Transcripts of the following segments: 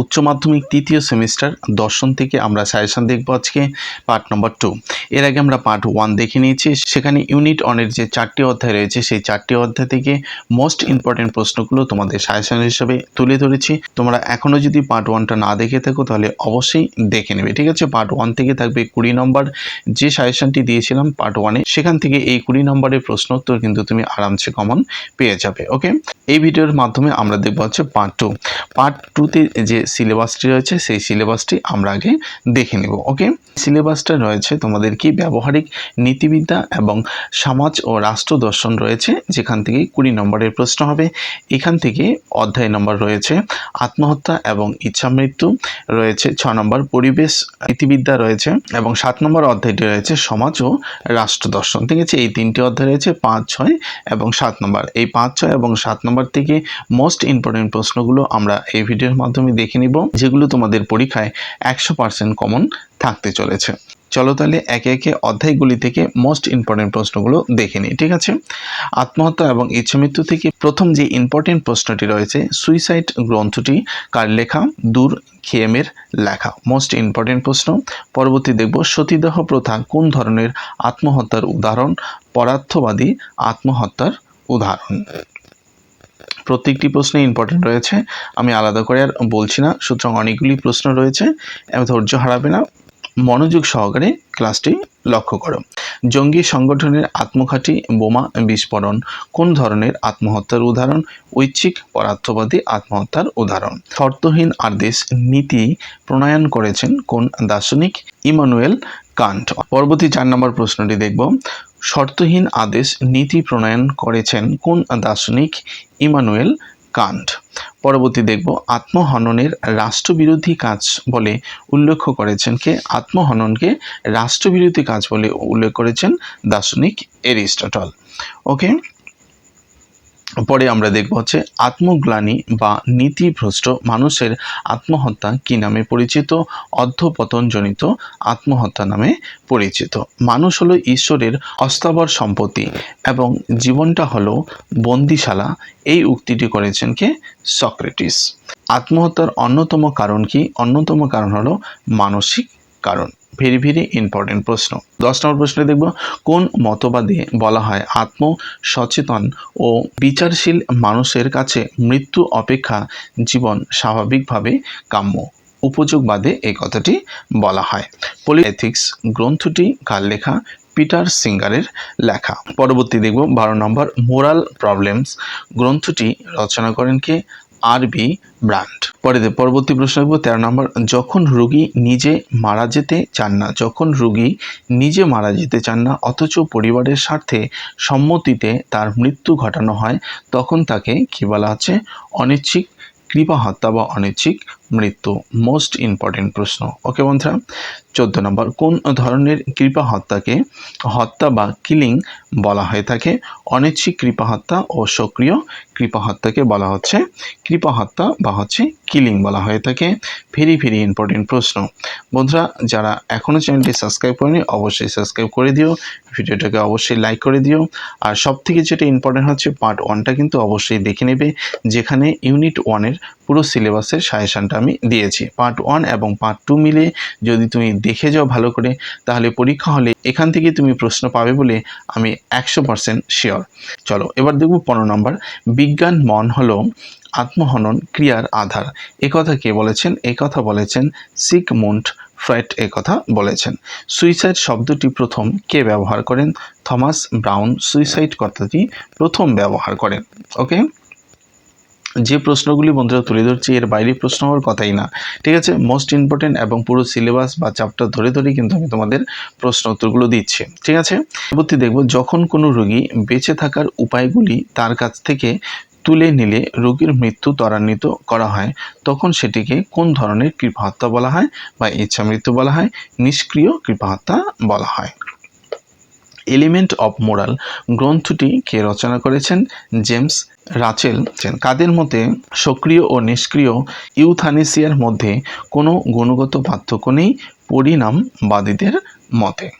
উচ্চ মাধ্যমিক তৃতীয় সেমিস্টার, দর্শন থেকে আমরা সাজেশন দেখব আজকে পার্ট নম্বর টু। এর আগে আমরা পার্ট ওয়ান দেখে নিয়েছি, সেখানে ইউনিট অনের যে চারটি অধ্যায় রয়েছে, সেই চারটি অধ্যায় থেকে মোস্ট ইম্পর্টেন্ট প্রশ্নগুলো তোমাদের সাজেশন হিসেবে তুলে ধরেছি। তোমরা এখনও যদি পার্ট ওয়ানটা না দেখে থাকো, তাহলে অবশ্যই দেখে নেবে, ঠিক আছে? পার্ট ওয়ান থেকে থাকবে কুড়ি নম্বর। যে সাজেশনটি দিয়েছিলাম পার্ট ওয়ানে, সেখান থেকে এই কুড়ি নম্বরের প্রশ্ন উত্তর কিন্তু তুমি আরামসে কমন পেয়ে যাবে ওকে এই ভিডিওর মাধ্যমে আমরা দেখব হচ্ছে পার্ট টু। পার্ট টুতে যে সিলেবাসটি রয়েছে, সেই সিলেবাসটি আমরা আগে দেখে নেব ওকে সিলেবাসটা রয়েছে তোমাদের কি? ব্যবহারিক নীতিবিদ্যা এবং সমাজ ও রাষ্ট্র দর্শন রয়েছে, যেখান থেকে কুড়ি নম্বরের প্রশ্ন হবে। এখান থেকে অধ্যায় নম্বর রয়েছে, আত্মহত্যা এবং ইচ্ছা মৃত্যু রয়েছে, ছ নম্বর পরিবেশ নীতিবিদ্যা রয়েছে এবং সাত নম্বর অধ্যায়টি রয়েছে সমাজ ও রাষ্ট্র দর্শন, ঠিক আছে? এই তিনটি অধ্যায় রয়েছে, পাঁচ, ছয় এবং সাত নম্বর। এই পাঁচ, ছয় এবং সাত নম্বর থেকে মোস্ট ইম্পর্টেন্ট প্রশ্নগুলো আমরা এই ভিডিওর মাধ্যমে দেখে নিব, যেগুলো তোমাদের পরীক্ষায় একশো পার্সেন্ট কমন থাকতে চলেছে। চলো তাহলে একে একে অধ্যায়গুলি থেকে মোস্ট ইম্পর্টেন্ট প্রশ্নগুলো দেখে নিই, ঠিক আছে? আত্মহত্যা এবং ইচ্ছামৃত্যু থেকে প্রথম যে ইম্পর্টেন্ট প্রশ্নটি রয়েছে সুইসাইড গ্রন্থটি কার লেখা? দূর খেয়েমের লেখা মোস্ট ইম্পর্টেন্ট প্রশ্ন। পরবর্তী দেখব সতীদাহ প্রথা কোন ধরনের আত্মহত্যার উদাহরণ? পরার্থবাদী আত্মহত্যার উদাহরণ। প্রত্যেকটি প্রশ্নে ইম্পর্টেন্ট রয়েছে। আমি আলাদা করে আর বলছি না, সুতরাং অনেকগুলি প্রশ্ন রয়েছে ধৈর্য হারাবে না। মনোযোগ সহকারে ক্লাসটি লক্ষ্য করো। জঙ্গি সংগঠনের আত্মঘাতী বোমা বিস্ফোরণ, কোন ধরনের আত্মহত্যার উদাহরণ? ঐচ্ছিক পরার্থবাদী আত্মহত্যার উদাহরণ। শর্তহীন আদেশ, নীতি প্রণয়ন করেছেন কোন দার্শনিক? Immanuel Kant. পরবর্তী চার নম্বর প্রশ্নটি দেখব। শর্তহীন আদেশ নীতি প্রণয়ন করেছেন কোন দার্শনিক? Immanuel Kant. পরবর্তী দেখব, আত্মহননের রাষ্ট্রবিরোধী কাজ বলে উল্লেখ করেছেন কে? আত্মহননকে রাষ্ট্রবিরোধী কাজ বলে উল্লেখ করেছেন দার্শনিক এরিস্টটল। ওকে পরে আমরা দেখব হচ্ছে আত্মগ্লানি বা নীতিভ্রষ্ট মানুষের আত্মহত্যা কি নামে পরিচিত? অধ্যপতনজনিত আত্মহত্যা নামে পরিচিত। মানুষ হলো ঈশ্বরের অস্থাবর সম্পত্তি এবং জীবনটা হলো বন্দিশালা। এই উক্তিটি করেছেন কে? সক্রেটিস। আত্মহত্যার অন্যতম কারণ কি? অন্যতম কারণ হলো মানসিক কারণ। ভেরি ভেরি ইম্পর্টেন্ট প্রশ্ন। দশ নম্বর প্রশ্নে দেখব, কোন মতবাদে বলা হয় আত্ম সচেতন ও বিচারশীল মানুষের কাছে মৃত্যু অপেক্ষা জীবন স্বাভাবিকভাবে কাম্য? উপযোগবাদে এই কথাটি বলা হয়। পলিএথিক্স গ্রন্থটি কার লেখা? পিটার সিঙ্গারের লেখা। পরবর্তী দেখব, বারো নম্বর মোরাল প্রবলেমস গ্রন্থটি রচনা করেন কে? আর বি ব্র্যান্ড পরে পরবর্তী প্রশ্ন দেখব তেরো নম্বর, যখন রোগী নিজে মারা যেতে চান না, যখন রোগী নিজে মারা যেতে চান না, অথচ পরিবারের স্বার্থে সম্মতিতে তার মৃত্যু ঘটানো হয়, তখন তাকে কী বলা হচ্ছে? অনিচ্ছিক কৃপা হত্যা বা অনিচ্ছিক মৃত্যু মোস্ট ইম্পর্টেন্ট প্রশ্ন। ওকে বন্ধুরা, চোদ্দ নম্বর, কোন ধরনের কৃপা হত্যাকে হত্যা বা কিলিং বলা হয়ে থাকে? অনিচ্ছিক কৃপা হত্যা ও সক্রিয় কৃপা হত্যাকে বলা হচ্ছে কৃপা হত্যা বা হচ্ছে কিলিং বলা হয়ে থাকে। ভেরি ভেরি ইম্পর্টেন্ট প্রশ্ন। বন্ধুরা, যারা এখনও চ্যানেলটি সাবস্ক্রাইব করেনি, অবশ্যই সাবস্ক্রাইব করে দিও। ভিডিওটাকে অবশ্যই লাইক করে দিও। আর সব থেকে যেটা ইম্পর্টেন্ট হচ্ছে পার্ট ওয়ানটা কিন্তু অবশ্যই দেখে নেবে, যেখানে ইউনিট ওয়ানের পুরো সিলেবাসের সাজেশনটা আমি দিয়েছি। পার্ট ওয়ান এবং পার্ট টু মিলে যদি তুমি দেখে যাও ভালো করে, তাহলে পরীক্ষা হলে এখান থেকে তুমি প্রশ্ন পাবে বলে আমি একশো পার্সেন্ট শিওর চলো, এবার দেখব পনেরো নম্বর। বিজ্ঞান মন হলো আত্মহনন, ক্রিয়ার আধার। এ কথা কে বলেছেন? এ কথা বলেছেন সিগমুন্ড ফ্রয়েড, এ কথা বলেছেন। সুইসাইড শব্দটি প্রথম কে ব্যবহার করেন? থমাস ব্রাউন সুইসাইড কথাটি প্রথম ব্যবহার করেন। ওকে? যে প্রশ্নগুলি বন্ধুরা তুলে ধরছি, এর বাইরে প্রশ্ন হওয়ার কথাই না। ঠিক আছে? মোস্ট ইম্পর্টেন্ট এবং পুরো সিলেবাস বা চ্যাপ্টার ধরে ধরে কিন্তু আমি তোমাদের প্রশ্ন উত্তরগুলো দিচ্ছি। ঠিক আছে? পরবর্তী দেখব, যখন কোনো রোগী বেঁচে থাকার উপায়গুলি তার কাছ থেকে তুলে নিলে রোগীর মৃত্যু ত্বরান্বিত করা হয়, তখন সেটিকে কোন ধরনের কৃপাহত্যা বলা হয় বা ইচ্ছা মৃত্যু বলা হয়? নিষ্ক্রিয় কৃপাহত্যা বলা হয়। এলিমেন্ট অফ মোরাল গ্রন্থটি কে রচনা করেছেন? জেমস রাচেল কাদের মতে সক্রিয় ও নিষ্ক্রিয় ইউথানেসিয়ার মধ্যে কোনো গুণগত পার্থক্য নেই পরিণামবাদীদের মতে।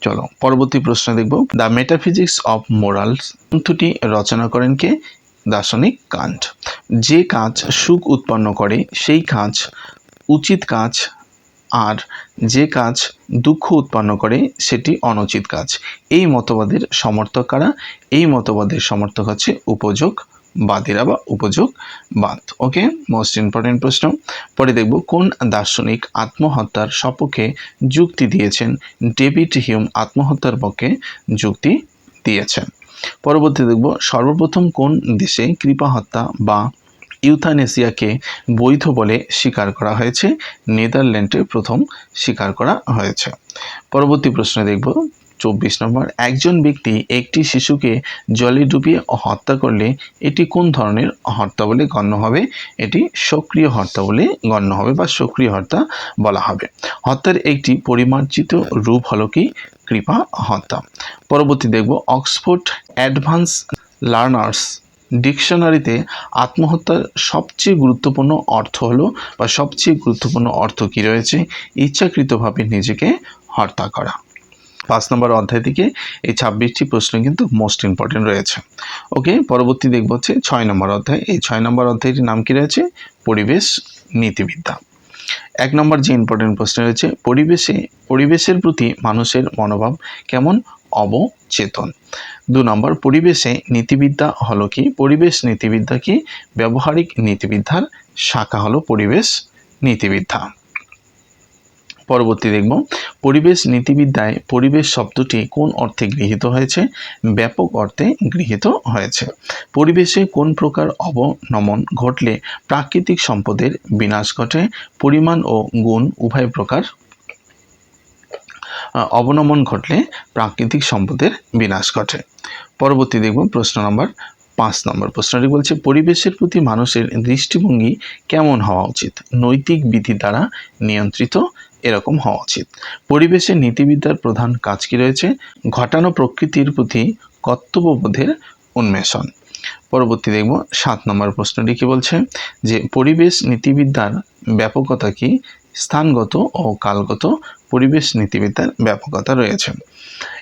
চলো পরবর্তী প্রশ্ন দেখব। দ্য মেটাফিজিক্স অফ মোরালস গ্রন্থটি রচনা করেন কে? দার্শনিক কাণ্ড যে কাজ সুখ উৎপন্ন করে, সেই কাজ, উচিত কাজ আর যে কাজ দুঃখ উৎপন্ন করে, সেটি অনুচিত কাজ। এই মতবাদের সমর্থক কারা? এই মতবাদের সমর্থক হচ্ছে উপযোগ বাদীরা বা উপযোগ বাদ। ওকে? মোস্ট ইম্পর্টেন্ট প্রশ্ন। পরে দেখব কোন দার্শনিক আত্মহত্যার সপক্ষে যুক্তি দিয়েছেন। ডেভিড হিউম আত্মহত্যার পক্ষে যুক্তি দিয়েছেন। পরবর্তী দেখব সর্বপ্রথম কোন দেশে কৃপা হত্যা বা ইউথানেসিয়াকে বৈধ বলে স্বীকার করা হয়েছে। নেদারল্যান্ডে প্রথম স্বীকার করা হয়েছে। পরবর্তী প্রশ্নে দেখব। চব্বিশ নম্বর, একজন ব্যক্তি একটি শিশুকে জলে ডুবিয়ে হত্যা করলে এটি কোন ধরনের হত্যা বলে গণ্য হবে? এটি সক্রিয় হত্যা বলে গণ্য হবে বা সক্রিয় হত্যা বলা হবে। হত্যার একটি পরিমার্জিত রূপ হলো কি? কৃপা হত্যা। পরবর্তী দেখব, অক্সফোর্ড অ্যাডভান্স লার্নার্স ডিকশনারিতে আত্মহত্যার সবচেয়ে গুরুত্বপূর্ণ অর্থ হলো বা সবচেয়ে গুরুত্বপূর্ণ অর্থ কি রয়েছে? ইচ্ছাকৃতভাবে নিজেকে হত্যা করা। পাঁচ নম্বর অধ্যায় থেকে এই ছাব্বিশটি প্রশ্ন কিন্তু মোস্ট ইম্পর্টেন্ট রয়েছে। ওকে, পরবর্তী দেখব হচ্ছে ছয় নম্বর অধ্যায়। এই ছয় নম্বর অধ্যায়টির নাম কি রয়েছে? পরিবেশ নীতিবিদ্যা। এক নম্বর যে ইম্পর্টেন্ট প্রশ্ন রয়েছে, পরিবেশে, পরিবেশের প্রতি মানুষের মনোভাব কেমন অবচেতন। দু নম্বর, পরিবেশে নীতিবিদ্যা হলো কি? পরিবেশ নীতিবিদ্যা কি? ব্যবহারিক নীতিবিদ্যার শাখা হলো পরিবেশ নীতিবিদ্যা। পরবর্তী দেখব, পরিবেশ নীতিবিদ্যায় পরিবেশ শব্দটি কোন অর্থে গৃহীত হয়েছে? ব্যাপক অর্থে গৃহীত হয়েছে। পরিবেশে কোন প্রকার অবনমন ঘটলে প্রাকৃতিক সম্পদের বিনাশ ঘটে? পরিমাণ ও গুণ উভয় প্রকার অবনমন ঘটলে প্রাকৃতিক সম্পদের বিনাশ ঘটে। পরবর্তী দেখব প্রশ্ন নম্বর পাঁচ নম্বর। প্রশ্নটি বলছে, পরিবেশের প্রতি মানুষের দৃষ্টিভঙ্গি কেমন হওয়া উচিত? নৈতিক বিধি দ্বারা নিয়ন্ত্রিত এরকম হওয়া উচিত। পরিবেশের নীতিবিদ্যার প্রধান কাজ কি রয়েছে? ঘটানো প্রকৃতির প্রতি কর্তব্যবোধের উন্মেষণ। পরবর্তী দেখব সাত নম্বর প্রশ্নটি কি বলছে, যে পরিবেশ নীতিবিদ্যার ব্যাপকতা কি স্থানগত ও কালগত পরিবেশ নীতিবিদ্যার ব্যাপকতা রয়েছে।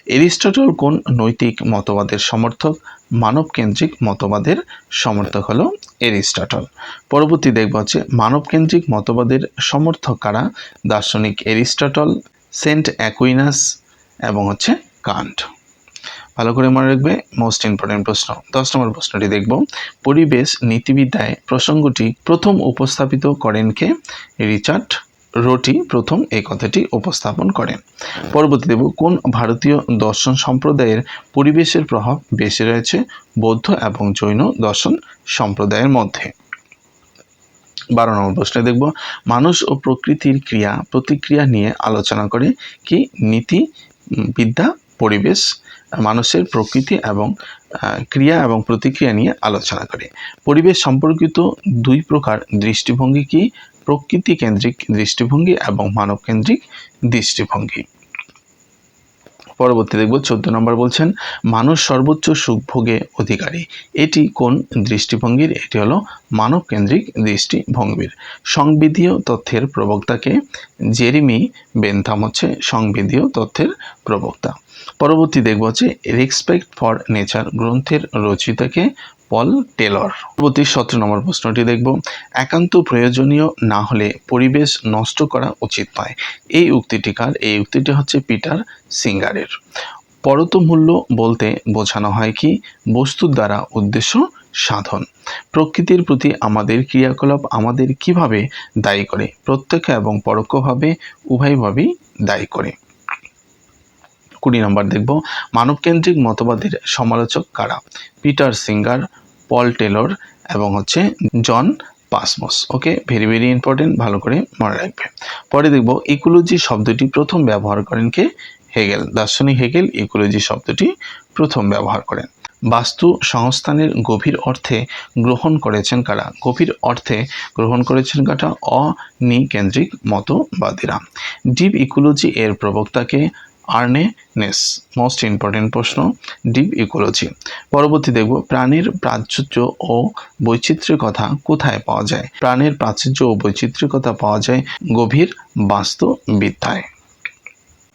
এরিস্টটল কোন নৈতিক মতবাদের সমর্থক? মানবকেন্দ্রিক মতবাদের সমর্থক হলো এরিস্টটল। পরবর্তী দেখব হচ্ছে মানবকেন্দ্রিক মতবাদের সমর্থক কারা? দার্শনিক এরিস্টটল, সেন্ট অ্যাকুইনাস এবং হচ্ছে কান্ট। ভালো করে মনে রাখবে মোস্ট ইম্পর্টেন্ট প্রশ্ন। দশ নম্বর প্রশ্নটি দেখব। পরিবেশ নীতিবিদ্যায় প্রসঙ্গটি প্রথম উপস্থাপিত করেন কে? রিচার্ড রোটি প্রথম এই কথাটি উপস্থাপন করেন। পরবর্তী দেব কোন ভারতীয় দর্শন সম্প্রদায়ের পরিবেশের প্রভাব বেশি রয়েছে, বৌদ্ধ এবং জৈন দর্শন সম্প্রদায়ের মধ্যে। বারো নম্বর প্রশ্নে দেখব, মানুষ ও প্রকৃতির ক্রিয়া, প্রতিক্রিয়া নিয়ে আলোচনা করে কি নীতি বিদ্যা, পরিবেশ, মানুষের প্রকৃতি এবং ক্রিয়া এবং প্রতিক্রিয়া নিয়ে আলোচনা করে। পরিবেশ সম্পর্কিত দুই প্রকার দৃষ্টিভঙ্গি কি? প্রকৃতি কেন্দ্রিক দৃষ্টিভঙ্গি এবং মানব কেন্দ্রিক দৃষ্টিভঙ্গি। পরবর্তী দেখব চোদ্দ নম্বর বলছেন, মানুষ সর্বোচ্চ সুখ ভোগে অধিকারী। এটি কোন দৃষ্টিভঙ্গির? এটি হলো মানব কেন্দ্রিক দৃষ্টিভঙ্গির। সংবিধীয় তথ্যের প্রবক্তাকে জেরিমি বেনথাম হচ্ছে সংবিধীয় তথ্যের প্রবক্তা। পরবর্তী দেখব হচ্ছে, রেসপেক্ট ফর নেচার গ্রন্থের রচিতাকে পল টেলর। পরবর্তী সতেরো নম্বর প্রশ্নটি দেখব। একান্ত প্রয়োজনীয় না হলে পরিবেশ নষ্ট করা উচিত নয়। এই উক্তিটিকার এই উক্তিটি হচ্ছে পিটার সিঙ্গারের। পরত মূল্য বলতে বোঝানো হয় কি? বস্তুর দ্বারা উদ্দেশ্য সাধন। প্রকৃতির প্রতি আমাদের ক্রিয়াকলাপ আমাদের কীভাবে দায়ী করে? প্রত্যক্ষ এবং পরোক্ষভাবে উভয়ভাবেই দায়ী করে। কুড়ি নম্বর দেখব। মানবকেন্দ্রিক মতবাদের সমালোচক কারা? পিটার সিঙ্গার, পল টেলর এবং হচ্ছে John Passmore. Okay, very very important, ভালো করে মনে রাখবে। পরে দেখব, ইকোলজি শব্দটি প্রথম ব্যবহার করেন কে? হেগেল। দার্শনিক হেগেল, ইকোলজি শব্দটি প্রথম ব্যবহার করেন। বাস্তু সংস্থানের গভীর অর্থে গ্রহণ করেছেন কারা? গভীর অর্থে গ্রহণ করেছেন কারা? অনিকেন্দ্রিক মতবাদীরা। ডিপ ইকোলজি এর প্রবক্তাকে আর্নে নেস মোস্ট ইম্পর্টেন্ট প্রশ্ন ডিপ ইকোলজি পরবর্তী দেখব, প্রাণীর প্রাচুর্য ও বৈচিত্র্যের কথা কোথায় পাওয়া যায়? প্রাণের প্রাচুর্য ও বৈচিত্র্যের কথা পাওয়া যায় গভীর বাস্তুবিদ্যায়।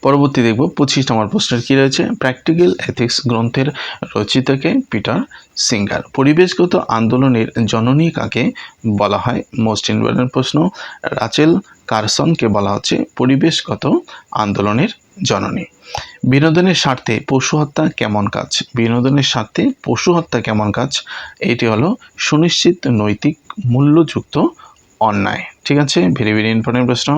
পরবর্তী দেখব, পঁচিশ নম্বর প্রশ্নের কী রয়েছে? প্র্যাকটিক্যাল এথিক্স গ্রন্থের রচিতাকে পিটার সিঙ্গার। পরিবেশগত আন্দোলনের জননী কাকে বলা হয়? মোস্ট ইম্পর্টেন্ট প্রশ্ন, রাচেল কারসনকে বলা হচ্ছে পরিবেশগত আন্দোলনের জননী। বিনোদনের স্বার্থে পশু হত্যা কেমন কাজ? বিনোদনের স্বার্থে পশু হত্যা কেমন কাজ? এটি হলো সুনিশ্চিত নৈতিক মূল্যযুক্ত অন্যায়। ঠিক আছে? ভেরি ভেরি ইম্পর্টেন্ট প্রশ্ন।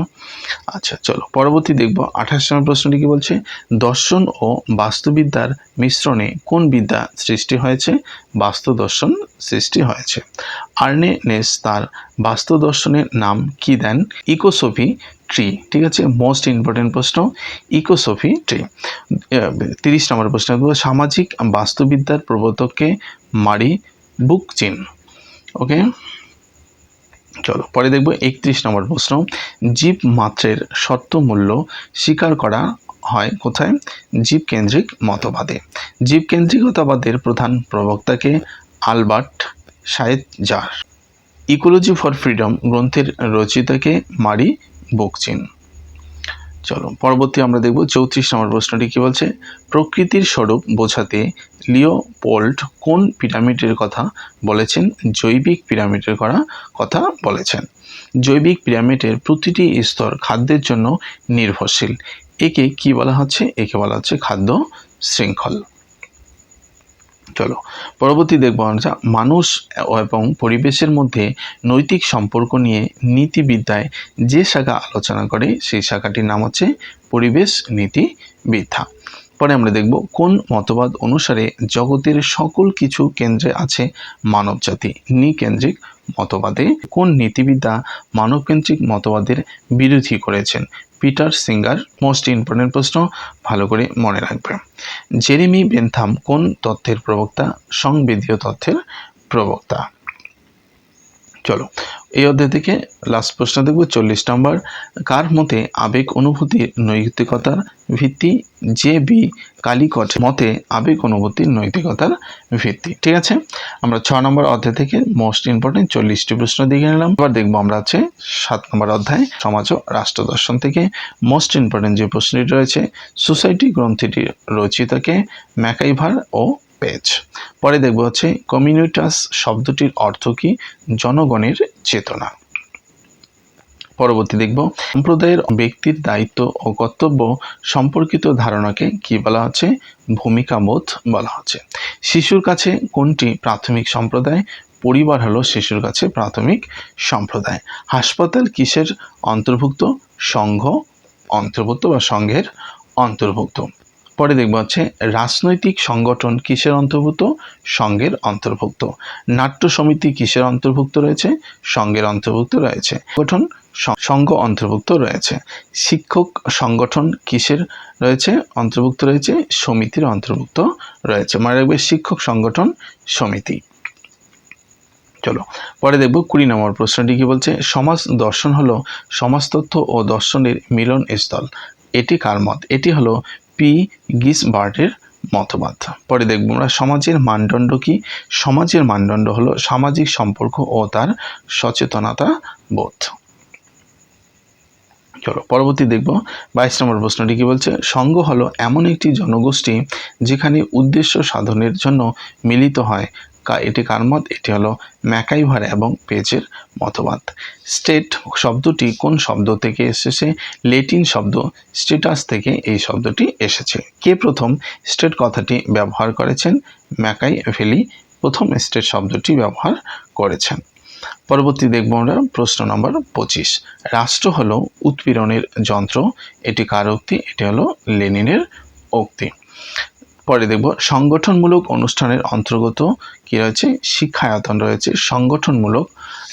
আচ্ছা চলো, পরবর্তী দেখব। আঠাশ নম্বর প্রশ্নটি কি বলছে? দর্শন ও বাস্তুবিদ্যার মিশ্রণে কোন বিদ্যা সৃষ্টি হয়েছে? বাস্তু দর্শন সৃষ্টি হয়েছে। আর্নে নেস তার বাস্তু দর্শনের নাম কি দেন? ইকোসফি ট্রি ঠিক আছে? মোস্ট ইম্পর্টেন্ট প্রশ্ন ইকোসফি ট্রি তিরিশ নম্বর প্রশ্ন, সামাজিক বাস্তুবিদ্যার প্রবর্তককে মারি বুক চিন ওকে চলো, পরে দেখব একত্রিশ নম্বর প্রশ্ন। জীব মাত্রের শর্ত মূল্য স্বীকার করা হয় কোথায়? জীবকেন্দ্রিক মতবাদে। জীবকেন্দ্রিকতাবাদের প্রধান প্রবক্তাকে Albert Schweitzer ecology for freedom গ্রন্থের রচিতাকে মারি বকচিন। চলো, পরবর্তী আমরা দেখব চৌত্রিশ নম্বর প্রশ্নটি কি বলছে? প্রকৃতির স্বরূপ বোঝাতে লিও পোল্ট কোন পিরামিডের কথা বলেছেন? জৈবিক পিরামিডের করা কথা বলেছেন। জৈবিক পিরামিডের প্রতিটি স্তর খাদ্যের জন্য নির্ভরশীল। একে কি বলা হচ্ছে? একে বলা হচ্ছে খাদ্য শৃঙ্খল। চলো। পরবর্তী দেখব আমরা মানুষ এবং পরিবেশের মধ্যে নৈতিক সম্পর্ক নিয়ে নীতিবিদ্যায় যে শাখা আলোচনা করে, সেই শাখাটির নাম হচ্ছে পরিবেশ নীতিবিদ্যা। পরে আমরা দেখব কোন মতবাদ অনুসারে জগতের সকল কিছু কেন্দ্রে আছে মানবজাতি। নিকেন্দ্রিক মতবাদে কোন নীতিবিদ্যা মানবকেন্দ্রিক মতবাদের বিরোধী করেছেন? পিটার সিঙ্গার মোস্ট ইম্পর্টেন্ট প্রশ্ন, ভালো করে মনে রাখবে। জেরেমি বেনথাম কোন তথ্যের প্রবক্তা? সংবেদীয় তথ্যের প্রবক্তা। চলো এই অধ্যায় থেকে লাস্ট প্রশ্ন দেখব, চল্লিশ নম্বর। কার মতে আবেগ অনুভূতির নৈতিকতার ভিত্তি? যে বি কালিকট মতে আবেগ অনুভূতির নৈতিকতার ভিত্তি। ঠিক আছে? আমরা ছ নম্বর অধ্যায় থেকে মোস্ট ইম্পর্টেন্ট চল্লিশটি প্রশ্ন দেখে নিলাম। এবার দেখব আমরা আছে সাত নম্বর অধ্যায়, সমাজ ও রাষ্ট্র দর্শন থেকে মোস্ট ইম্পর্টেন্ট যে প্রশ্নটি রয়েছে সোসাইটি গ্রন্থিটির রচিতাকে ম্যাকাইভার ও পেজ পরে দেখব হচ্ছে কমিউনিটাস শব্দটির অর্থ কি? জনগণের চেতনা। পরবর্তী দেখব, সম্প্রদায়ের ব্যক্তির দায়িত্ব ও কর্তব্য সম্পর্কিত ধারণাকে কি বলা হচ্ছে? ভূমিকা বোধ বলা হচ্ছে। শিশুর কাছে কোনটি প্রাথমিক সম্প্রদায়? পরিবার হলো শিশুর কাছে প্রাথমিক সম্প্রদায়। হাসপাতাল কিসের অন্তর্ভুক্ত? সংঘ অন্তর্ভুক্ত বা সংঘের অন্তর্ভুক্ত। পরে দেখব হচ্ছে রাজনৈতিক সংগঠন কিসের অন্তর্ভুক্ত? সংঘের অন্তর্ভুক্ত। নাট্য সমিতি কিসের অন্তর্ভুক্ত রয়েছে? সংঘের অন্তর্ভুক্ত রয়েছে। গঠন সংঘ অন্তর্ভুক্ত রয়েছে। শিক্ষক সংগঠন কিসের রয়েছে? অন্তর্ভুক্ত রয়েছে। সমিতির অন্তর্ভুক্ত রয়েছে। মনে রাখবে শিক্ষক সংগঠন সমিতি। চলো, পরে দেখব কুড়ি নম্বর প্রশ্নটি কি বলছে? সমাজ দর্শন হলো সমাজতত্ত্ব ও দর্শনের মিলন স্থল। এটি কার মত? এটি হলো পি গিসবার্টের মতবাদ। পরে দেখব আমরা সমাজের মানদণ্ড কি? সমাজের মানদণ্ড হলো সামাজিক সম্পর্ক ও তার সচেতনতা বোধ। চলো, পরবর্তী দেখব বাইশ নম্বর প্রশ্নটি কি বলছে? সঙ্গ হলো এমন একটি জনগোষ্ঠী যেখানে উদ্দেশ্য সাধনের জন্য মিলিত হয় এটি কার মত? এটি হলো ম্যাকাইভার এবং পেজের মতবাদ। স্টেট শব্দটি কোন শব্দ থেকে এসেছে? লেটিন শব্দ স্টেটাস থেকে এই শব্দটি এসেছে। কে প্রথম স্টেট কথাটি ব্যবহার করেছেন? ম্যাকাই ভ্যালি প্রথম স্টেট শব্দটি ব্যবহার করেছেন। পরবর্তী দেখব আমরা প্রশ্ন নম্বর পঁচিশ। রাষ্ট্র হলো উৎপীড়নের যন্ত্র। এটি কার উক্তি? এটি হলো লেনিনের উক্তি। পরে দেখব সংগঠনমূলক অনুষ্ঠানের অন্তর্গত কি রয়েছে? শিক্ষায়তন রয়েছে সংগঠনমূলক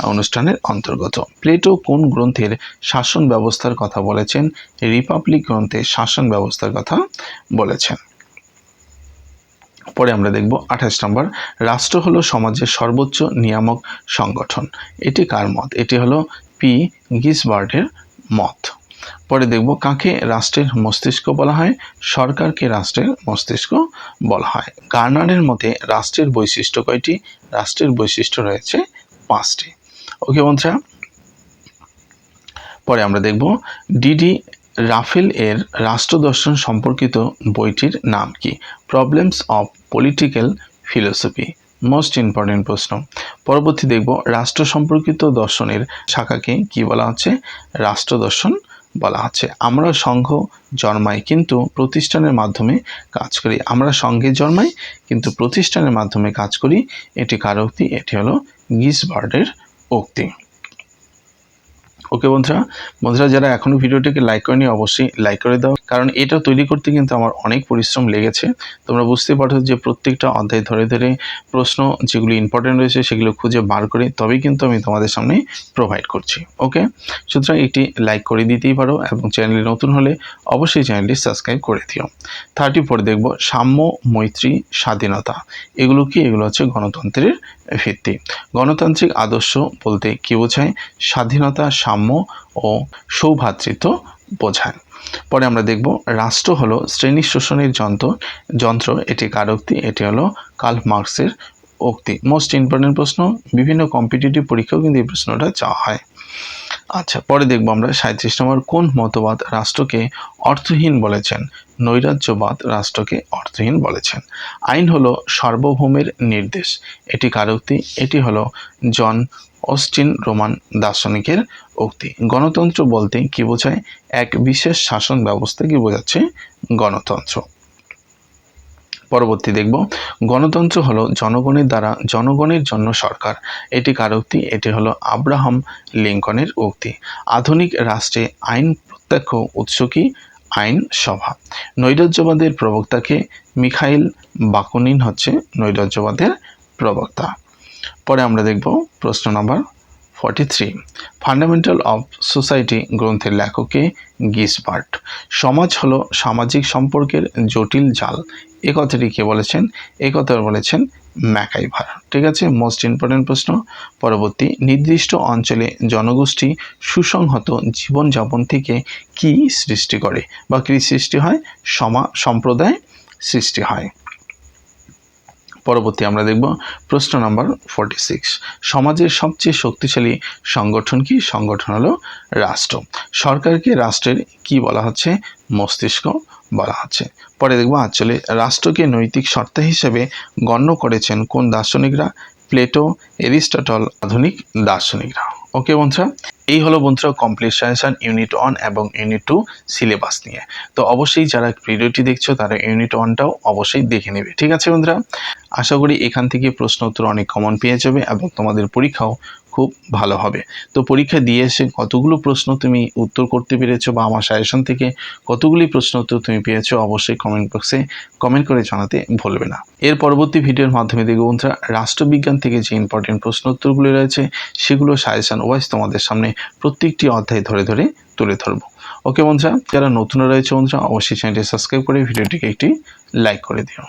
অনুষ্ঠানের অন্তর্গত। প্লেটো কোন গ্রন্থের শাসন ব্যবস্থার কথা বলেছেন? রিপাবলিক গ্রন্থের শাসন ব্যবস্থার কথা বলেছেন। পরে আমরা দেখব আঠাশ নম্বর, রাষ্ট্র হলো সমাজের সর্বোচ্চ নিয়ামক সংগঠন। এটি কার মত? এটি হলো পি গিসবার্ডের মত। পরে দেখব কাকে রাষ্ট্রের মস্তিষ্ক বলা হয়, সরকারকে রাষ্ট্রের মস্তিষ্ক বলা হয়। গার্নারের মতে রাষ্ট্রের বৈশিষ্ট্য কয়টি? রাষ্ট্রের বৈশিষ্ট্য রয়েছে পাঁচটি। ওকে বন্ধুরা, পরে আমরা দেখব ডিডি রাফেল এর রাষ্ট্রদর্শন সম্পর্কিত বইটির নাম কি? Problems of political philosophy, most important প্রশ্ন। পরবর্তী দেখব রাষ্ট্র সম্পর্কিত দর্শনের শাখাকে কি বলা হচ্ছে? রাষ্ট্র দর্শন বলা হচ্ছে আমরা সংঘ জন্মাই কিন্তু প্রতিষ্ঠানের মাধ্যমে কাজ করি। আমরা সংঘে জন্মাই কিন্তু প্রতিষ্ঠানের মাধ্যমে কাজ করি। এটি কারোক্তি এটি হলো গিস গিসবার্ডের উক্তি। ওকে বন্ধুরা। বন্ধুরা, যারা এখনও ভিডিওটিকে লাইক করেনি, অবশ্যই লাইক করে দাও। কারণ এটা তৈরি করতে কিন্তু আমার অনেক পরিশ্রম লেগেছে। তোমরা বুঝতে পারছ যে প্রত্যেকটা অধ্যায় ধরে ধরে প্রশ্ন যেগুলো ইম্পর্টেন্ট রয়েছে, সেগুলো খুঁজে বার করে তবেই কিন্তু আমি তোমাদের সামনে প্রোভাইড করছি। ওকে সুতরাং একটি লাইক করে দিতেই পারো এবং চ্যানেলে নতুন হলে অবশ্যই চ্যানেলটি সাবস্ক্রাইব করে দিও। থার্টি পরে দেখব সাম্য মৈত্রী স্বাধীনতা। এগুলো কি? এগুলো হচ্ছে গণতন্ত্রের ভিত্তি। গণতান্ত্রিক আদর্শ বলতে কি বোঝায়? স্বাধীনতা, সাম্য ও সৌভ্রাতৃত্ব বোঝায়। পরে আমরা দেখব, রাষ্ট্র হলো শ্রেণি শোষণের যন্ত্র যন্ত্র, এটি কারোক্তি এটি হলো কার্ল মার্কসের উক্তি। মোস্ট ইম্পর্টেন্ট প্রশ্ন, বিভিন্ন কম্পিটিটিভ পরীক্ষাও কিন্তু এই প্রশ্নটা চাওয়া হয়। আচ্ছা পরে দেখব আমরা সাঁত্রিশ নম্বর কোন মতবাদ রাষ্ট্রকে অর্থহীন বলেছেন? নৈরাজ্যবাদ রাষ্ট্রকে অর্থহীন বলেছেন। আইন হলো সার্বভৌমের নির্দেশ। এটি কার উক্তি? এটি হলো জন অস্টিন রোমান দার্শনিকের উক্তি। গণতন্ত্র বলতে কি বোঝায়? এক বিশেষ শাসন ব্যবস্থা কি বোঝাচ্ছে? গণতন্ত্র। পরবর্তী দেখব। গণতন্ত্র হলো জনগণের দ্বারা জনগণের জন্য সরকার। এটি কার উক্তি? এটি হলো আব্রাহাম লিঙ্কনের উক্তি। আধুনিক রাষ্ট্রে আইন প্রত্যক্ষ উৎস কি? আইন সভা। নৈরাজ্যবাদের প্রবক্তাকে মিখাইল বাকুনিন হচ্ছে নৈরাজ্যবাদের প্রবক্তা। পরে আমরা দেখব প্রশ্ন number forty three fundamental of society গ্রন্থের লেখকে গিসবার্ট। সমাজ হলো সামাজিক সম্পর্কের জটিল জাল। এ কথাটি কে বলেছেন? এ কথা বলেছেন ম্যাকাইভার। ঠিক আছে? মোস্ট ইম্পর্টেন্ট প্রশ্ন। পরবর্তী, নির্দিষ্ট অঞ্চলে জনগোষ্ঠী সুসংহত জীবনযাপন থেকে কি সৃষ্টি করে বা কী সৃষ্টি হয়? সমা সম্প্রদায় সৃষ্টি হয়। পরবর্তী আমরা দেখব প্রশ্ন নাম্বার ফর্টি সিক্স সমাজের সবচেয়ে শক্তিশালী সংগঠন কি? সংগঠন হলো রাষ্ট্র। সরকারকে রাষ্ট্রের কি বলা হচ্ছে? মস্তিষ্ক। বলা হচ্ছে পরে দেখব আঞ্চলে রাষ্ট্রকে নৈতিক সত্তা হিসেবে গণ্য করেছেন কোন দার্শনিকরা? প্লেটো, এরিস্টটল, আধুনিক দার্শনিকরা। ওকে বন্ধুরা, এই হলো বন্ধুরা কমপ্লিট সাজেশন ইউনিট ওয়ান এবং ইউনিট টু সিলেবাস নিয়ে। তো অবশ্যই যারা ভিডিওটি দেখছ, তারা ইউনিট ওয়ানটাও অবশ্যই দেখে নেবে। ঠিক আছে বন্ধুরা? আশা করি এখান থেকে প্রশ্ন উত্তর অনেক কমন পেয়ে যাবে এবং তোমাদের পরীক্ষাও খুব ভালো হবে। তো পরীক্ষা দিয়ে এসে কতগুলো প্রশ্ন তুমি উত্তর করতে পেরেছ বা আমার সাজেশন থেকে কতগুলি প্রশ্ন উত্তর তুমি পেয়েছ অবশ্যই কমেন্ট বক্সে কমেন্ট করে জানাতে ভুলবে না। এর পরবর্তী ভিডিওর মাধ্যমে দেখব বন্ধুরা, রাষ্ট্রবিজ্ঞান থেকে যে ইম্পর্টেন্ট প্রশ্ন উত্তরগুলি রয়েছে, সেগুলো সাজেশন ওয়াইজ তোমাদের সামনে প্রত্যেকটি অধ্যায় ধরে ধরে তুলে ধরবো। ওকে বন্ধুরা, যারা নতুন রয়েছে বন্ধুরা, অবশ্যই চ্যানেলটি সাবস্ক্রাইব করে ভিডিওটিকে একটি লাইক করে দিও।